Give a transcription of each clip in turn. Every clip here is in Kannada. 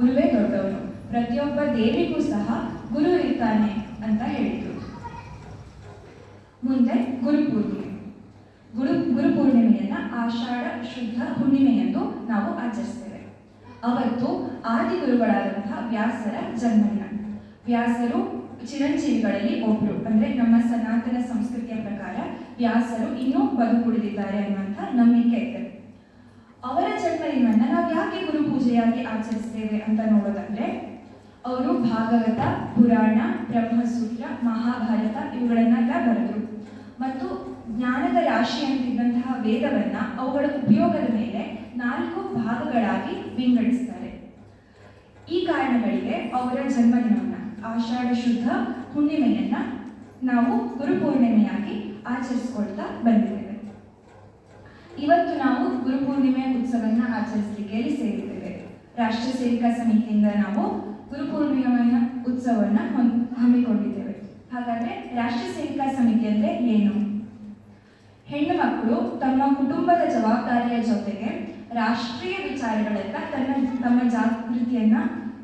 ಗುರುವೇ ದೊಡ್ಡವನು ಪ್ರತಿಯೊಬ್ಬ ದೇವಿಗೂ ಸಹ ಗುರು ಇರ್ತಾನೆ ಅಂತ ಹೇಳಿದರು. ಮುಂದೆ ಗುರುಪೂರ್ಣಿಮೆ. ಗುರು, ಗುರುಪೂರ್ಣಿಮೆಯನ್ನ ಆಷಾಢ ಶುದ್ಧ ಹುಣ್ಣಿಮೆಯಂದು ನಾವು ಆಚರಿಸ್ತೇವೆ. ಅವತ್ತು ಆದಿ ಗುರುಗಳಾದಂತಹ ವ್ಯಾಸರ ಜನ್ಮದಿನ. ವ್ಯಾಸರು ಚಿರಂಜೀವಿಗಳಲ್ಲಿ ಒಬ್ರು, ಅಂದ್ರೆ ನಮ್ಮ ಸನಾತನ ಸಂಸ್ಕೃತಿಯ ಪ್ರಕಾರ ವ್ಯಾಸರು ಇನ್ನೂ ಬದುಕುಳಿದಿದ್ದಾರೆ ಅನ್ನುವಂಥ ನಂಬಿಕೆ ಇದೆ. ಅವರ ಜನ್ಮದಿನವನ್ನ ನಾವು ಯಾಕೆ ಗುರು ಪೂಜೆಯಾಗಿ ಆಚರಿಸ್ತೇವೆ ಅಂತ ನೋಡೋದಂದ್ರೆ, ಅವರು ಭಾಗವತ, ಪುರಾಣ, ಬ್ರಹ್ಮಸೂತ್ರ, ಮಹಾಭಾರತ ಇವುಗಳನ್ನೆಲ್ಲ ಬರೆದರು. ಮತ್ತು ಜ್ಞಾನದ ರಾಶಿ ಅಂತಿದ್ದಂತಹ ವೇದವನ್ನ ಅವುಗಳ ಉಪಯೋಗದ ಮೇಲೆ ನಾಲ್ಕು ಭಾಗಗಳಾಗಿ ವಿಂಗಡಿಸ್ತಾರೆ. ಈ ಕಾರಣಗಳಿಗೆ ಅವರ ಜನ್ಮದಿನವನ್ನ ಆಷಾಢ ಶುದ್ಧ ಹುಣ್ಣಿಮೆಯನ್ನ ನಾವು ಗುರುಪೂರ್ಣಿಮೆಯಾಗಿ ಆಚರಿಸ್ಕೊಳ್ತಾ ನಾವು ಗುರುಪೂರ್ಣಿಮೆ ಉತ್ಸವನ್ನ ಆಚರಿಸಲಿಕ್ಕೆ ಸೇರುತ್ತೇವೆ. ರಾಷ್ಟ್ರೀಯ ರಾಷ್ಟ್ರ ಸೇವಿಕಾ ಸಮಿತಿಯಿಂದ ನಾವು ಗುರುಪೂರ್ಣಿಮೆಯ ಉತ್ಸವವನ್ನ ಹಮ್ಮಿಕೊಂಡಿದ್ದೇವೆ. ಹಾಗಾದ್ರೆ ರಾಷ್ಟ್ರ ಸೇವಿಕಾ ಸಮಿತಿ ಅಂದ್ರೆ ಏನು? ಹೆಣ್ಣು ಮಕ್ಕಳು ತಮ್ಮ ಕುಟುಂಬದ ಜವಾಬ್ದಾರಿಯ ಜೊತೆಗೆ ರಾಷ್ಟ್ರೀಯ ವಿಚಾರಗಳೆಲ್ಲ ತನ್ನ, ತಮ್ಮ ಜಾಗೃತಿಯನ್ನ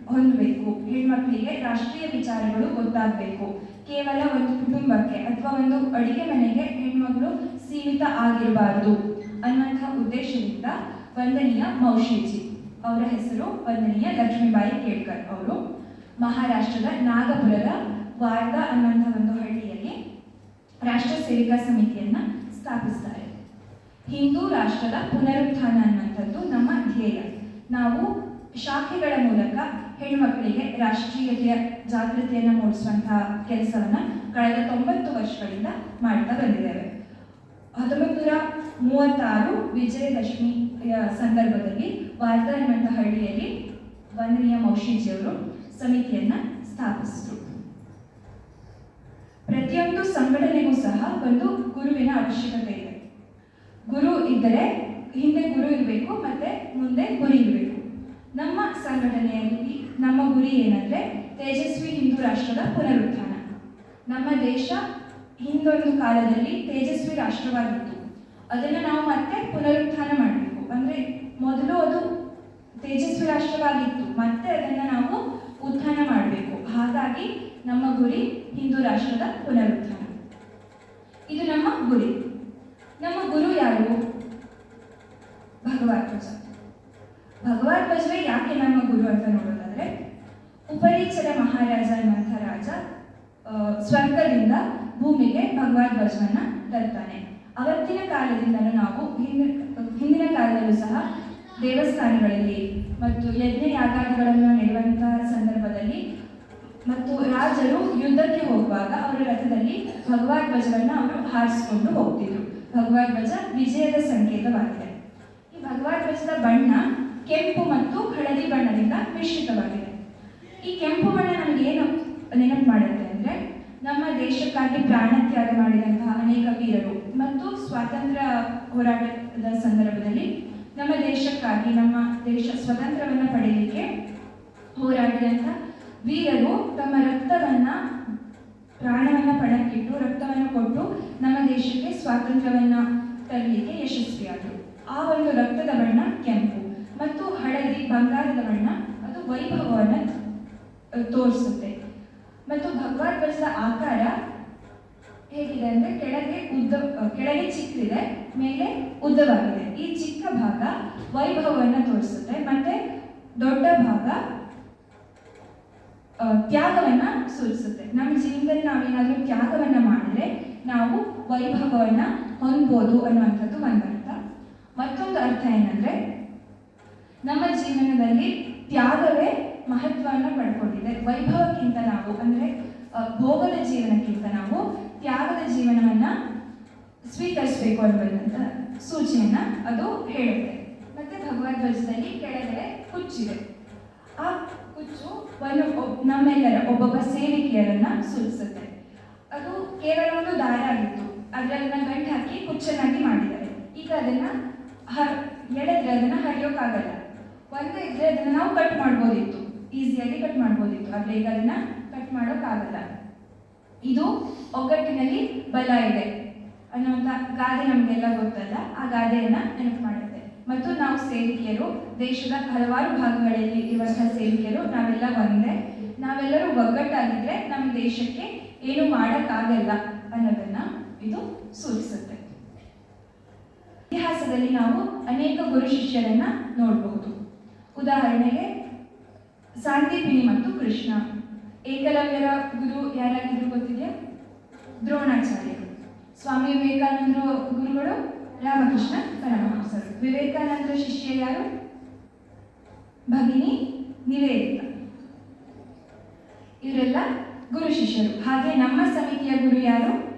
ಹೊಂದಬೇಕು. ಹೆಣ್ಮಕ್ಳಿಗೆ ರಾಷ್ಟ್ರೀಯ ವಿಚಾರಗಳು ಗೊತ್ತಾಗಬೇಕು. ಕೇವಲ ಒಂದು ಕುಟುಂಬಕ್ಕೆ ಅಥವಾ ಒಂದು ಅಡಿಗೆ ಮನೆಗೆ ಹೆಣ್ಮಕ್ಳು ಸೀಮಿತ ಆಗಿರಬಾರದು. ಅನ್ನುವಂಥ ಉದ್ದೇಶದಿಂದ ವಂದನೀಯ ಮೌಷಿಜಿ ಅವರ ಹೆಸರು ವಂದನೀಯ ಲಕ್ಷ್ಮೀಬಾಯಿ ಕೇಳ್ಕರ್ ಅವರು. ಮಹಾರಾಷ್ಟ್ರದ ನಾಗಪುರದ ವಾರ್ಧಾ ಅನ್ನುವಂಥ ಒಂದು ಹಳ್ಳಿಯಲ್ಲಿ ರಾಷ್ಟ್ರ ಸೇವಿಕಾ ಸಮಿತಿಯನ್ನು ಸ್ಥಾಪಿಸ್ತಾರೆ. ಹಿಂದೂ ರಾಷ್ಟ್ರದ ಪುನರುತ್ಥಾನ ಅನ್ನುವಂಥದ್ದು ನಮ್ಮ ಧ್ಯೇಯ. ನಾವು ಶಾಖೆಗಳ ಮೂಲಕ ಹೆಣ್ಮಕ್ಕಳಿಗೆ ರಾಷ್ಟ್ರೀಯತೆಯ ಜಾಗೃತಿಯನ್ನು ಮೂಡಿಸುವಂತಹ ಕೆಲಸವನ್ನು ಕಳೆದ ತೊಂಬತ್ತು ವರ್ಷಗಳಿಂದ ಮಾಡ್ತಾ ಬಂದಿದ್ದೇವೆ. ಹತ್ತೊಂಬತ್ತು ನೂರ ಮೂವತ್ತಾರು ವಿಜಯದಶಮಿಯ ಸಂದರ್ಭದಲ್ಲಿ ವಾರ್ಧಾ ಎನ್ನುವಂಥ ಹಳ್ಳಿಯಲ್ಲಿ ವಂದನೀಯ ಮೌಶೀಜಿಯವರು ಸಮಿತಿಯನ್ನ ಸ್ಥಾಪಿಸಿದರು. ಪ್ರತಿಯೊಂದು ಸಂಘಟನೆಗೂ ಸಹ ಒಂದು ಗುರುವಿನ ಅವಶ್ಯಕತೆ ಇದೆ. ಗುರು ಇದ್ದರೆ ಹಿಂದೆ ಗುರು ಇರಬೇಕು, ಮತ್ತೆ ಮುಂದೆ ಗುರಿ ಇರಬೇಕು. ನಮ್ಮ ಸಂಘಟನೆಯಲ್ಲಿ, ನಮ್ಮ ಗುರಿ ಏನಂದ್ರೆ ತೇಜಸ್ವಿ ಹಿಂದೂ ರಾಷ್ಟ್ರದ ಪುನರುತ್ಥಾನ. ನಮ್ಮ ದೇಶ ಹಿಂದೊಂದು ಕಾಲದಲ್ಲಿ ತೇಜಸ್ವಿ ರಾಷ್ಟ್ರವಾಗಿತ್ತು. ಅದನ್ನು ನಾವು ಮತ್ತೆ ಪುನರುತ್ಥಾನ ಮಾಡಬೇಕು. ಅಂದ್ರೆ ಮೊದಲು ಅದು ತೇಜಸ್ವಿ ರಾಷ್ಟ್ರವಾಗಿತ್ತು. ಮತ್ತೆ ಅದನ್ನು ನಾವು ಉತ್ಥಾನ ಮಾಡಬೇಕು. ಹಾಗಾಗಿ ನಮ್ಮ ಗುರಿ ಹಿಂದೂ ರಾಷ್ಟ್ರದ ಪುನರುತ್ಥಾನ. ಇದು ನಮ್ಮ ಗುರಿ. ನಮ್ಮ ಗುರು ಯಾರು? ಭಗವಾನ್ ಧ್ವಜವೇ ಯಾಕೆ ನಮ್ಮ ಗುರು ಅಂತ ನೋಡೋದಾದ್ರೆ ಉಪರೀಚರ ಮಹಾರಾಜ ಅನ್ನುವಂಥ ರಾಜ ಸ್ವರ್ಗದಿಂದ ಭೂಮಿಗೆ ಭಗವತ್ ಧ್ವಜವನ್ನ ತರ್ತಾನೆ. ಅವತ್ತಿನ ಕಾಲದಿಂದಲೂ ನಾವು ಹಿಂದಿನ ಹಿಂದಿನ ಕಾಲದಲ್ಲೂ ಸಹ ದೇವಸ್ಥಾನಗಳಲ್ಲಿ ಮತ್ತು ಯಜ್ಞ ಯಾಗಾದಿಗಳನ್ನು ನೆಡುವಂತಹ ಸಂದರ್ಭದಲ್ಲಿ ಮತ್ತು ರಾಜರು ಯುದ್ಧಕ್ಕೆ ಹೋಗುವಾಗ ಅವರ ರಥದಲ್ಲಿ ಭಗವದ್ ಧ್ವಜವನ್ನ ಅವರು ಹಾರಿಸಿಕೊಂಡು ಹೋಗ್ತಿದ್ರು. ಭಗವದ್ ಧ್ವಜ ವಿಜಯದ ಸಂಕೇತವಾಗಿದೆ. ಈ ಭಗವದ್ ಧ್ವಜದ ಬಣ್ಣ ಕೆಂಪು ಮತ್ತು ಹಳದಿ ಬಣ್ಣದಿಂದ ಮಿಶ್ರಿತವಾಗಿದೆ. ಈ ಕೆಂಪು ಬಣ್ಣ ನಮಗೆ ಏನು ನೆನಪು ದೇಶಕ್ಕಾಗಿ ಪ್ರಾಣ ತ್ಯಾಗ ಮಾಡಿದಂತಹ ಅನೇಕ ವೀರರು ಮತ್ತು ಸ್ವಾತಂತ್ರ್ಯ ಹೋರಾಟದ ಸಂದರ್ಭದಲ್ಲಿ ನಮ್ಮ ದೇಶಕ್ಕಾಗಿ, ನಮ್ಮ ದೇಶ ಸ್ವತಂತ್ರವನ್ನ ಪಡೆಯಲಿಕ್ಕೆ ಹೋರಾಡಿದಂಥ ವೀರರು ತಮ್ಮ ರಕ್ತವನ್ನ, ಪ್ರಾಣವನ್ನ ಪಣಕ್ಕಿಟ್ಟು, ರಕ್ತವನ್ನು ಕೊಟ್ಟು ನಮ್ಮ ದೇಶಕ್ಕೆ ಸ್ವಾತಂತ್ರ್ಯವನ್ನ ತರಲಿಕ್ಕೆ ಯಶಸ್ವಿಯಾದರು. ಆ ಒಂದು ರಕ್ತದ ಬಣ್ಣ ಕೆಂಪು ಮತ್ತು ಹಳದಿ ಬಂಗಾರದ ಬಣ್ಣ, ಅದು ವೈಭವವನ್ನು ತೋರಿಸುತ್ತೆ. ಮತ್ತು ಭಗವಾನ್ ಆಕಾರ ಹೇಗಿದೆ ಅಂದ್ರೆ ಕೆಳಗೆ ಉದ್ದ ಕೆಳಗೆ ಚಿಕ್ಕಿದೆ ಮೇಲೆ ಉದ್ದವಾಗಿದೆ. ಈ ಚಿಕ್ಕ ಭಾಗ ವೈಭವವನ್ನ ತೋರಿಸುತ್ತೆ. ಮತ್ತೆ ದೊಡ್ಡ ಭಾಗ ತ್ಯಾಗವನ್ನ ಸೂಚಿಸುತ್ತೆ. ನಮ್ಮ ಜೀವನದಲ್ಲಿ ನಾವೇನಾದ್ರೂ ತ್ಯಾಗವನ್ನ ಮಾಡಿದ್ರೆ ನಾವು ವೈಭವವನ್ನ ಹೊಂದ್ಬೋದು ಅನ್ನುವಂಥದ್ದು ಒಂದು ಮತ್ತೊಂದು ಅರ್ಥ ಏನಂದ್ರೆ, ನಮ್ಮ ಜೀವನದಲ್ಲಿ ತ್ಯಾಗವೇ ಮಹತ್ವವನ್ನು ಪಡ್ಕೊಂಡಿದೆ. ವೈಭವಕ್ಕಿಂತ ನಾವು, ಅಂದ್ರೆ ಭೋಗದ ಜೀವನಕ್ಕಿಂತ ನಾವು ತ್ಯಾಗದ ಜೀವನವನ್ನ ಸ್ವೀಕರಿಸಬೇಕು ಅನ್ನುವಂಥ ಸೂಚನೆಯನ್ನ ಅದು ಹೇಳುತ್ತೆ. ಮತ್ತೆ ಭಗವದ್ ಧ್ವಜದಲ್ಲಿ ಕೆಳಗಡೆ ಕುಚ್ಚಿದೆ ಆ ಕುಚ್ಚು ಒಂದು ನಮ್ಮೆಲ್ಲರ ಒಬ್ಬೊಬ್ಬ ಸೇವಿಕೆಯರನ್ನ ಸೂಚಿಸುತ್ತೆ. ಅದು ಕೇವಲ ಒಂದು ದಾರ ಆಗಿತ್ತು. ಅದರನ್ನ ಗಂಟು ಹಾಕಿ ಕುಚ್ಚನ್ನಾಗಿ ಮಾಡಿದ್ದಾರೆ. ಈಗ ಅದನ್ನ ಹ ಎಳೆದ್ರೆ ಅದನ್ನ ಹರಿಯೋಕ್ಕಾಗಲ್ಲ ಒಂದು ಇದ್ರೆ ಅದನ್ನ ನಾವು ಕಟ್ ಮಾಡ್ಬೋದಿತ್ತು. ಈಸಿಯಾಗಿ ಕಟ್ ಮಾಡ್ಬೋದಿತ್ತು. ಆದ್ರೆ ಈಗ ಅದನ್ನ ಕಟ್ ಮಾಡೋಕ್ಕಾಗಲ್ಲ ಇದು ಒಗ್ಗಟ್ಟಿನಲ್ಲಿ ಬಲ ಇದೆ. ಅನ್ನುವಂಥ ಗಾದೆ ನಮಗೆಲ್ಲ ಗೊತ್ತಲ್ಲ. ಆ ಗಾದೆಯನ್ನ ನೆನಪು ಮಾಡುತ್ತೆ. ಮತ್ತು ನಾವು ಸೇವಿಕೆಯರು, ದೇಶದ ಹಲವಾರು ಭಾಗಗಳಲ್ಲಿ ಇರುವಂತಹ ಸೇವಿಕೆಯರು, ನಾವೆಲ್ಲ ಒಂದೇ. ನಾವೆಲ್ಲರೂ ಒಗ್ಗಟ್ಟಾಗಿದ್ರೆ ನಮ್ಮ ದೇಶಕ್ಕೆ ಏನು ಮಾಡೋಕ್ಕಾಗಲ್ಲ ಅನ್ನೋದನ್ನ ಇದು ಸೂಚಿಸುತ್ತೆ. ಇತಿಹಾಸದಲ್ಲಿ ನಾವು ಅನೇಕ ಗುರು ಶಿಷ್ಯರನ್ನ ನೋಡಬಹುದು. ಉದಾಹರಣೆಗೆ, ಸಾಂದೀಪಿನಿ ಮತ್ತು ಕೃಷ್ಣ. ಏಕಲವ್ಯರ ಗುರು ಯಾರಾಗಿದ್ರು ಗೊತ್ತಿದೆಯಾ? ದ್ರೋಣಾಚಾರ್ಯರು. ಸ್ವಾಮಿ ವಿವೇಕಾನಂದರ ಗುರುಗಳು ರಾಮಕೃಷ್ಣ ಪರಮಹಂಸರು. ವಿವೇಕಾನಂದರ ಶಿಷ್ಯ ಯಾರು? ಭಗಿನಿ ನಿವೇದಿತ. ಇವರೆಲ್ಲ ಗುರು ಶಿಷ್ಯರು. ಹಾಗೆ ನಮ್ಮ ಸಮಿತಿಯ ಗುರು ಯಾರು?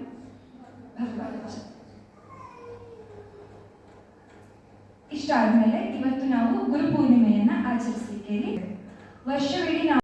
ಇಷ್ಟ ಆದ್ಮೇಲೆ ಇವತ್ತು ನಾವು ಗುರುಪೂರ್ಣಿಮೆ ಆಚರಿಸಲಿಕ್ಕೆ ವರ್ಷವಿಡೀ ನಾವು